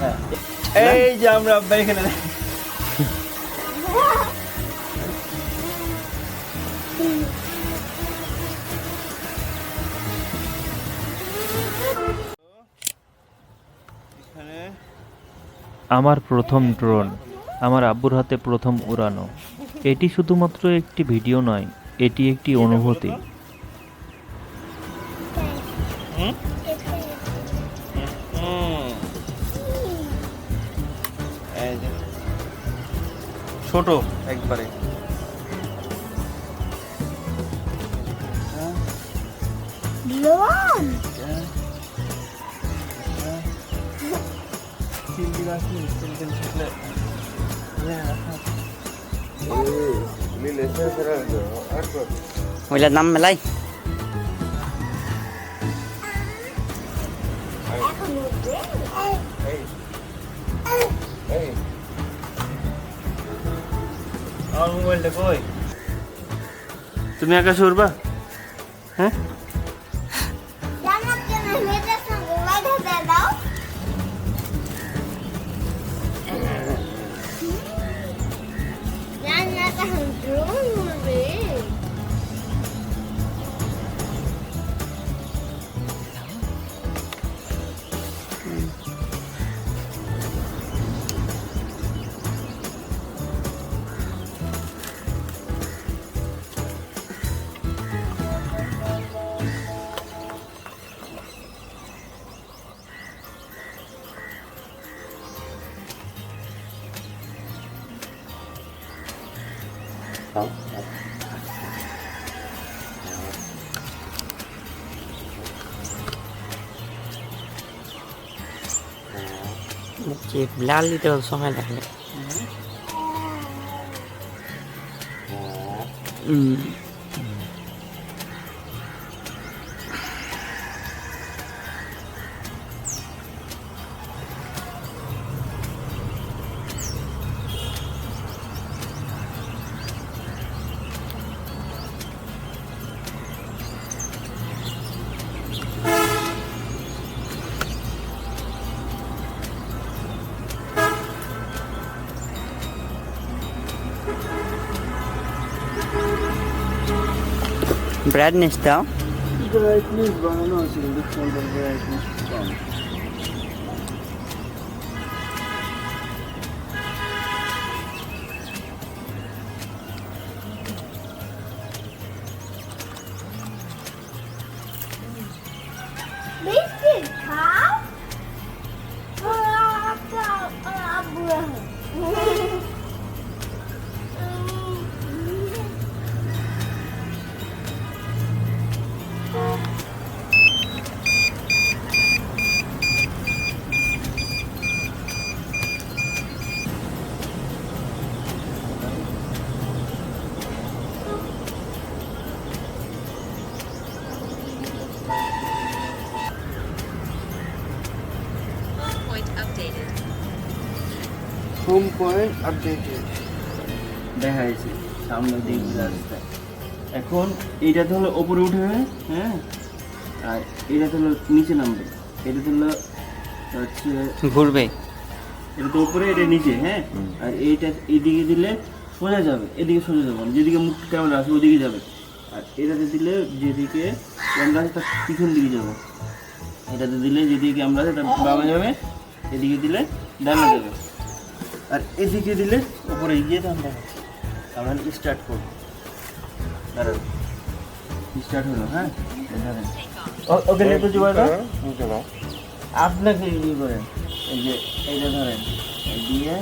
হ্যাঁ। এই যে আমরা আব্বা এখানে আমার প্রথম ড্রোন আমার আব্বুর হাতে প্রথম উড়ানো। এটি শুধুমাত্র একটি ভিডিও নয় এটি একটি অনুভূতি। এই যে। ছোট একবারে হ্যাঁ. হ্যাঁ। হ্যাঁ। আমার মোবাইলটা কই তুমি আকাশ উড়বা হ্যাঁ? যে লাল দিতে সময় লাগবে হুম ব্রাইটনেস দাও ব্রাইটনেস বাড়ানো আছে কিন্তু ফোনটার ব্রাইটনেস কম biscuit updated. Home point updated দেখা যাচ্ছে সামনে দিক রাস্তায় এখন এইটা তো হলো ওপরে উঠে হ্যাঁ? আর এটা তো হলো নিচে নামবে। এটা তো হলো হচ্ছে ঘুরবে। এটা তো উপরে এটা নিচে হ্যাঁ? আর এইটা এদিকে দিলে সোজা যাবে এদিকে সোজা যাবে না যেদিকে মুখ ক্যামেরা আছে ওদিকে যাবে। আর এটাতে দিলে যেদিকে ক্যামেরা আছে তার পিছন দিকে যাবে। এটাতে দিলে যেদিকে ক্যামেরা আছে তার বামে যাবে এদিকে দিলে ডানে যাবে। আর এদিকে দিলে উপরে গিয়ে দাম দেখা আমরা স্টার্ট করব। দাঁড়ান স্টার্ট হলো হ্যাঁ? ওকে জোগাড় আপনাকে ইয়ে করেন এই যে এইটা ধরেন দিয়ে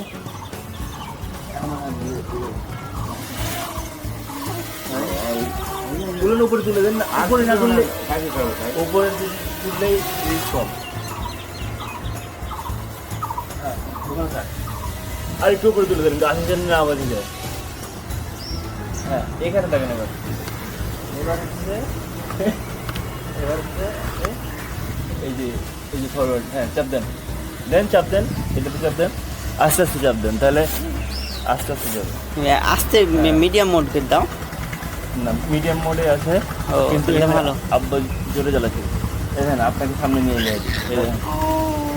উপরে তুলে দেন না উপরে না তুললে উপরে তুললেই কম ওখানে থাক। আর একটু উপরে তুলে দেন গাছের জন্য আওয়াজ যায় হ্যাঁ এখানে থাকেন এবার। এবার হচ্ছে এবার হচ্ছে এই- যে এই যে ফরওয়ার্ড হ্যাঁ চাপ দেন। দেন চাপ দেন এটাতে চাপ দেন। আস্তে আস্তে চাপ দেন তাহলে আস্তে আস্তে যাবে। আস্তে মিডিয়াম মোড করে দাও। না মিডিয়াম মোডে আছে কিন্তু এটা ভালো। আব্বা জোরে চালাচ্ছে দেখেন আপনাকে সামনে নিয়ে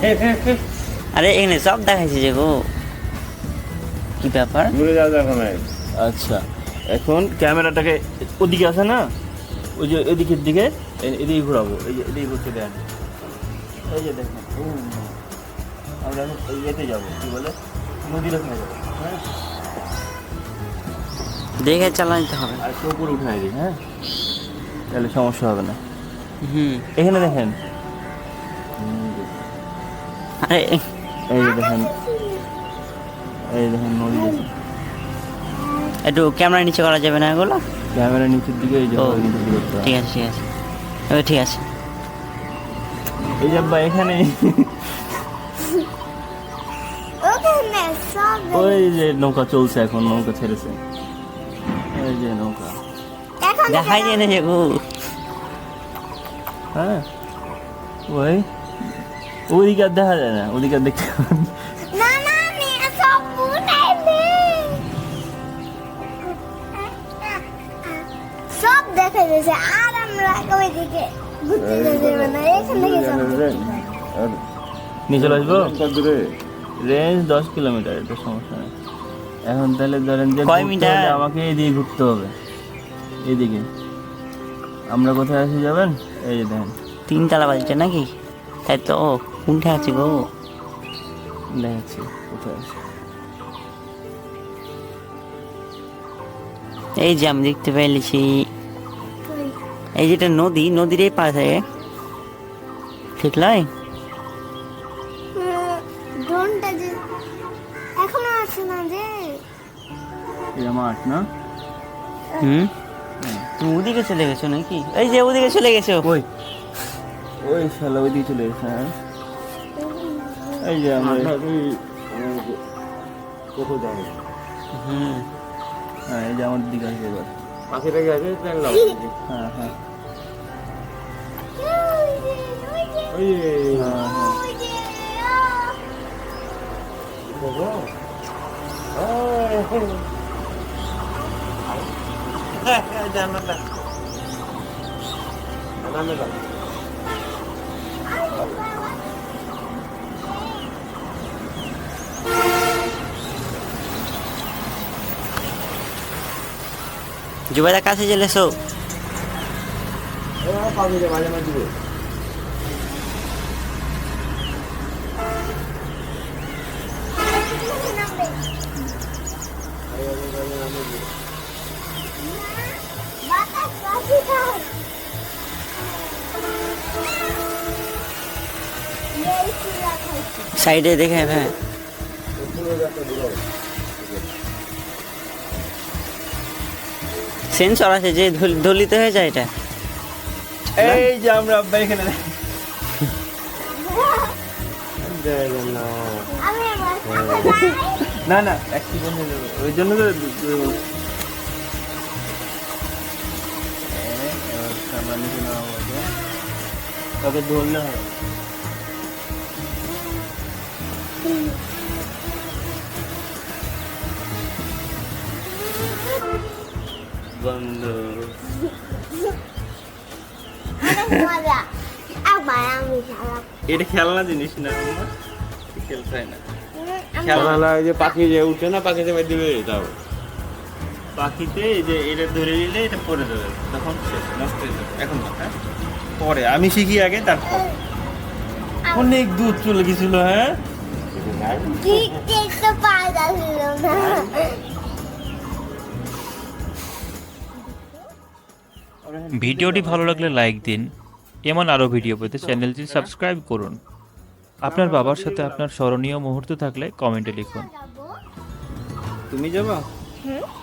হে। আরে এখানে সব দেখাইছে যে গো। কি ব্যাপার? ঘুরে যাও দেখো না। আচ্ছা। এখন ক্যামেরাটাকে ওদিকে আছে না? ওই যে এদিকের দিকে এদিকে ঘোরাবো। এই যে এদিকে ঘুরতে দেন। এই যে দেখেন আমরা এখন ইয়েতে যাব কি বলে? নদীর ওখানে যাব হ্যাঁ? দেখে চালাতে হবে। আর উপরে উঠাই দিই হ্যাঁ? তাহলে সমস্যা হবে না। হুম। এখানে দেখেন। আরে এই দেখেন। এই দেখেন নদী একটু ক্যামেরা নিচে করা যাবে না এগুলো? ক্যামেরা নিচের দিকে এই। ঠিক আছে ঠিক আছে। এবার ঠিক আছে। এই যে আব্বা এখানে। ওই যে নৌকা চলছে এখন নৌকা ছেড়েছে। এই যে নৌকা। দেখাই যায় না যে গো হ্যাঁ। ওই। ওদিকে আর দেখা যায় না ওদিকে আর দেখতে না। না সব দেখা যাচ্ছে আর আমরা ওইদিকে ঘুরতে যেতে না এখান থেকে সব নিয়ে চলে আসব? রেঞ্জ দশ কিলোমিটার এটা সমস্যা নেই। এখন তাহলে ধরেন যে কয় মিটার? আমাকে এদিকে ঘুরতে হবে। এদিকে। আমরা কোথায় আসি যাবেন এই যে দেখেন। তিনতলা বাজছে নাকি? তাই তো কোনটা আছে গো? দেখাচ্ছি কোথায় আছে? এই যে আমি দেখতে পেয়েছি এই যেটা নদী নদীর এই পাশে। ঠিক নয় ড্রোনটা যে এখনও আছে না যে? এটা মাঠ না? হুম? তুমি ওদিকে চলে গেছো নাকি? এই যে ওদিকে চলে গেছো। ওই। ওই শালা ওইদিকে চলে গেছে হ্যাঁ। এই যে আমরা কোথাও যাবে হুম হ্যাঁ এই যে আমার দিকে আসবে এবার পাশে রেখে আছে প্ল্যান লাও হ্যাঁ হ্যাঁ ওই হ্যাঁ হ্যাঁ ওই যে, আহ, দেখো জানাটা জানাটা খায়। এই চূড়া খাইছে। সাইডে দেখে হ্যাঁ সেন্সর আছে যে দলিত হয়ে যায় এটা এই যে আমরা আব্বা এখানে। না না একটি বন্ধু ওই জন্য তো। তবে ধরলে হবে বন্ধ এটা খেলনা জিনিস না আমার খেলতে হয় না। খেলা ওই যে পাখি যে উঠে না পাখি যে দিবে তাও পাখিতে এই যে এটা ধরে নিলে এটা যাবে তখন শেষ নষ্ট হয়ে যাবে। এখন না হ্যাঁ? পরে আমি শিখি আগে তারপর। অনেক দূর চলে গেছিল হ্যাঁ? ভিডিওটি ভালো লাগলে লাইক দিন এমন আরও ভিডিও পেতে চ্যানেলটি সাবস্ক্রাইব করুন। আপনার বাবার সাথে আপনার স্মরণীয় মুহূর্ত থাকলে কমেন্টে লিখুন। তুমি যাবা? হুম?